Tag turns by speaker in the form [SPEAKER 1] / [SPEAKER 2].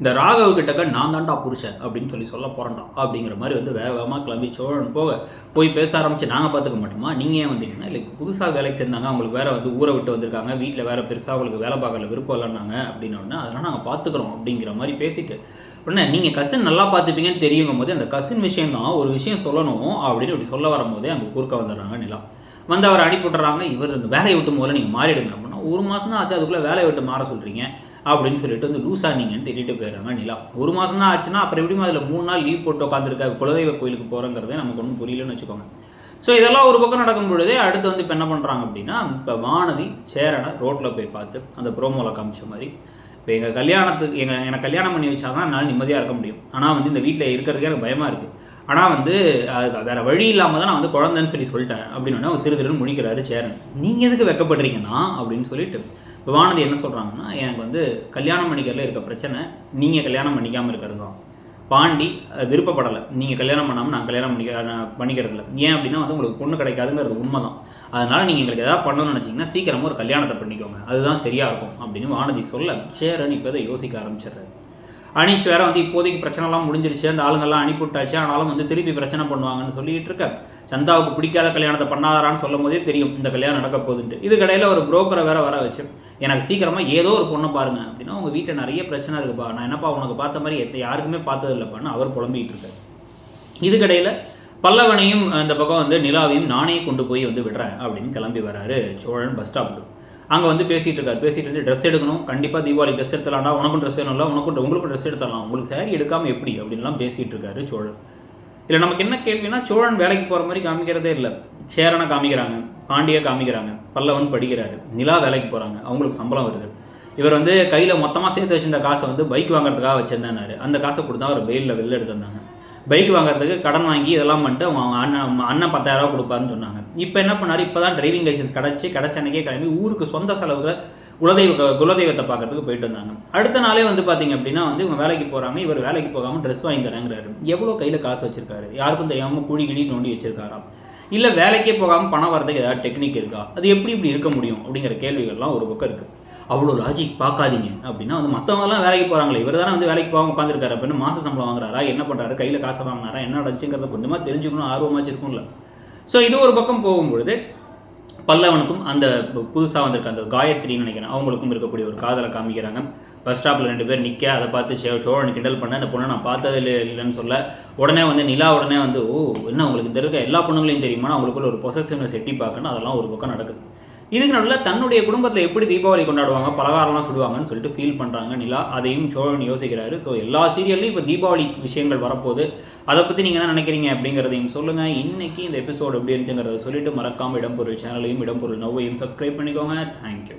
[SPEAKER 1] இந்த ராகவ கிட்டக்க நான் தான்டா புருஷன் அப்படின்னு சொல்லி சொல்ல போகிறேன்டா அப்படிங்கிற மாதிரி வந்து வேக வேகமாக கிளம்பி சோழன் போக போய் பேச ஆரம்பிச்சு நாங்கள் பார்த்துக்க மாட்டோமா? நீங்கள் ஏன் வந்தீங்கன்னா இல்லை புதுசாக வேலைக்கு சேர்ந்தாங்க அவங்களுக்கு வேறு வந்து ஊரை விட்டு வந்திருக்காங்க வீட்டில் வேறு பெருசாக அவங்களுக்கு வேலை பார்க்கல விருப்பம் இல்லைன்னாங்க அப்படின்னோடனே அதெல்லாம் நாங்கள் பார்த்துக்குறோம் அப்படிங்கிற மாதிரி பேசிட்டு உடனே நீங்கள் கசின் நல்லா பார்த்துப்பீங்கன்னு தெரியுங்கும் போது அந்த கசின் விஷயம் தான் ஒரு விஷயம் சொல்லணும் அப்படின்னு இப்படி சொல்ல வரும்போதே அங்கே குறுக்க வந்துடுறாங்க நிலா. வந்து அவர் அனுப்பிவிட்றாங்க இவர் வேலையை விட்டு முதல்ல நீங்கள் மாறிடுங்க அப்படின்னா ஒரு மாதம் தான் ஆச்சு அதுக்குள்ளே வேலையை விட்டு மாற சொல்கிறீங்க அப்படின்னு சொல்லிட்டு வந்து லூஸ் ஆனீங்கன்னு திட்டிட்டு போயிடுறாங்க நிலா. ஒரு மாதம் தான் ஆச்சுன்னா அப்புறம் எப்படியும் அதில் மூணு நாள் லீவ் போட்டு உட்காந்துருக்க குலதெய்வ கோயிலுக்கு போகிறங்கிறதே நமக்கு ஒன்றும் புரியலன்னு வச்சுக்கோங்க. ஸோ இதெல்லாம் ஒரு பக்கம் நடக்கும் பொழுதே அடுத்து வந்து இப்போ என்ன பண்ணுறாங்க அப்படின்னா இப்போ வானதி சேரனை ரோட்டில் போய் பார்த்து அந்த ப்ரோமோவில் காமிச்ச மாதிரி இப்போ எங்கள் கல்யாணத்துக்கு எங்கள் எனக்கு கல்யாணம் பண்ணி வச்சா தான் என்னால் நிம்மதியாக இருக்க முடியும். ஆனால் வந்து இந்த வீட்டில் இருக்கிறதுக்கே எனக்கு பயமாக இருக்குது ஆனால் வந்து அது வேறு வழி இல்லாமல் தான் நான் வந்து குழந்தைன்னு சொல்லி சொல்லிட்டேன். அப்படின்னு அவங்க திரு திருன்னு முடிக்கிறாரு சேரன். நீங்கள் எதுக்கு வெக்கப்படுறீங்கன்னா அப்படின்னு சொல்லிட்டு இப்போ வானதி என்ன சொல்கிறாங்கன்னா எனக்கு வந்து கல்யாணம் பண்ணிக்கிறதுல இருக்க பிரச்சனை நீங்கள் கல்யாணம் பண்ணிக்காமல் இருக்கிறது தான் பாண்டி விருப்பப்படலை. நீங்கள் கல்யாணம் பண்ணாமல் நான் கல்யாணம் பண்ணிக்க பண்ணிக்கிறதில்ல. ஏன் அப்படின்னா வந்து உங்களுக்கு பொண்ணு கிடைக்காதுங்கிறது உண்மை தான் அதனால் நீங்கள் எங்களுக்கு எதாவது பண்ணணும்னு நினச்சிங்கன்னா சீக்கிரமாக ஒரு கல்யாணத்தை பண்ணிக்கோங்க. அதுதான் சரியாக இருக்கும் அப்படின்னு வானதி சொல்ல சேரன் இப்போ இதை யோசிக்க ஆரம்பிச்சிடுறாரு. அனீஷ் வேற வந்து இப்போதைக்கு பிரச்சனைலாம் முடிஞ்சிருச்சு. அந்த ஆளுங்கள்லாம் அனுப்பிவிட்டாச்சு. ஆனாலும் வந்து திருப்பி பிரச்சனை பண்ணுவாங்கன்னு சொல்லிட்டு இருக்க. சந்தாவுக்கு பிடிக்காத கல்யாணத்தை பண்ணாதாரான்னு சொல்லும் போதே தெரியும். இந்த கல்யாணம் நடக்க போகுதுன்ட்டு. இதுக்கடையில் ஒரு புரோக்கரை வேற வர வச்சு எனக்கு சீக்கிரமாக ஏதோ ஒரு பொண்ணை பாருங்க அப்படின்னா உங்கள் வீட்டில் நிறைய பிரச்சனை இருக்குப்பா. நான் என்னப்பா உனக்கு பார்த்த மாதிரி எத்த யாருக்குமே பார்த்தது இல்லைப்பான்னு அவர் புலம்பிக்கிட்டு இது இதுக்கடையில் பல்லவனையும் அந்த பக்கம் வந்து நிலாவையும் நானே கொண்டு போய் வந்து விடுறேன் அப்படின்னு கிளம்பி வராரு சோழன் பஸ் ஸ்டாப்புக்கு அங்கே வந்து பேசிகிட்டு இருக்காரு. பேசிட்டு இருந்து ட்ரெஸ் எடுக்கணும். கண்டிப்பாக தீபாவளி ட்ரெஸ் எடுத்துலாம்டா உனக்கும் ட்ரெஸ் வேணும்ல. உனக்கும் உங்களுக்கும் ட்ரெஸ் எடுத்துடலாம். உங்களுக்கு சாரி எடுக்காமல் எப்படி? அப்படின்லாம் பேசிகிட்டு இருக்காரு சோழன். இல்லை நமக்கு என்ன கேள்வினா சோழன் வேலைக்கு போகிற மாதிரி காமிக்கிறதே இல்லை. சேரனை காமிக்கிறாங்க. பாண்டியை காமிக்கிறாங்க. பல்லவன் படிக்கிறாரு. நிலா வேலைக்கு போகிறாங்க அவங்களுக்கு சம்பளம் வருது. இவர் வந்து கையில் மொத்தமாக சேர்த்து வச்சிருந்த காசை வந்து பைக் வாங்குறதுக்காக வச்சிருந்தாரு அந்த காசை கொடுத்தா அவர் வெயிலில் வெளில எடுத்துருந்தாங்க பைக் வாங்குறதுக்கு கடன் வாங்கி இதெல்லாம் பண்ணிட்டு அவங்க அண்ணன் அண்ணன் பத்தாயிரம் ரூபா கொடுப்பாருன்னு சொன்னாங்க. இப்போ என்ன பண்ணார்? இப்போ தான் டிரைவிங் லைசன்ஸ் கிடச்சி கிடச்ச அன்னைக்கே கிளம்பி ஊருக்கு சொந்த செலவுல குலதெய்வ குலதெய்வத்தை பார்க்கறதுக்கு போயிட்டு வந்தாங்க. அடுத்த நாளே வந்து பார்த்தீங்க அப்படின்னா வந்து இவங்க வேலைக்கு போகிறாங்க இவர் வேலைக்கு போகாமல் ட்ரெஸ் வாங்கி தரேங்கிறாரு. எவ்வளோ கையில் காசு வச்சிருக்காரு? யாருக்கும் தெரியாமல் கூடி கிடி தோண்டி வச்சிருக்காராம். இல்லை வேலைக்கே போகாமல் பணம் வரதுக்கு ஏதாவது டெக்னிக் இருக்கா? அது எப்படி இப்படி இருக்க முடியும்? அப்படிங்கிற கேள்விகள்லாம் ஒரு பக்கம் இருக்குது அவ்வளோ லாஜிக் பார்க்காதீங்க. அப்படின்னா வந்து மற்றவங்கலாம் வேலைக்கு போகிறாங்களே இவர் தானே வந்து வேலைக்கு போகாமல் உட்காந்துருக்காரு அப்படின்னு மாத சம்பளம் வாங்குறாரா? என்ன பண்ணுறாரு கையில் காசு வாங்கினாரா? என்ன நடந்துச்சுங்கிறத கொஞ்சமாக தெரிஞ்சுக்கணும் ஆர்வமாச்சு இருக்கும்ல. ஸோ இது ஒரு பக்கம் போகும்பொழுது பல்லவனுக்கும் அந்த புதுசாக வந்திருக்க அந்த காயத்ரின்னு நினைக்கிறேன். அவங்களுக்கும் இருக்கக்கூடிய ஒரு காதலை காமிக்கிறாங்க. பஸ் ஸ்டாப்பில் ரெண்டு பேர் நிற்க அதை பார்த்து சே சோழன் கிண்டல் பண்ண அந்த பொண்ணை நான் பார்த்தது இல்லை இல்லைன்னு சொல்ல. உடனே வந்து நிலா உடனே வந்து ஓ என்ன உங்களுக்கு இந்த இருக்க எல்லா பொண்ணுங்களையும் தெரியுமா அவங்களுக்குள்ள ஒரு பொசசிவ்னஸ் எட்டி பார்க்கணும். அதெல்லாம் ஒரு பக்கம் நடக்குது. இதுக்கு நடுவில் தன்னுடைய குடும்பத்தில் எப்படி தீபாவளி கொண்டாடுவாங்க பலகாரம்லாம் சுடுவாங்கன்னு சொல்லிட்டு ஃபீல் பண்ணுறாங்க நிலா. அதையும் சோழன் யோசிக்கிறாரு. ஸோ எல்லா சீரியல்லையும் இப்போ தீபாவளி விஷயங்கள் வரப்போகுது. அதை பற்றி நீங்கள் என்ன நினைக்கிறீங்க அப்படிங்கிறதையும் சொல்லுங்கள் இன்னைக்கு இந்த எபிசோடு எப்படி இருந்துச்சுங்கிறத சொல்லிட்டு மறக்காமல் இடம்பொருள் சேனலையும் இடம்பொருள் நோவையும் சப்ஸ்கிரைப் பண்ணிக்கோங்க. தேங்க்யூ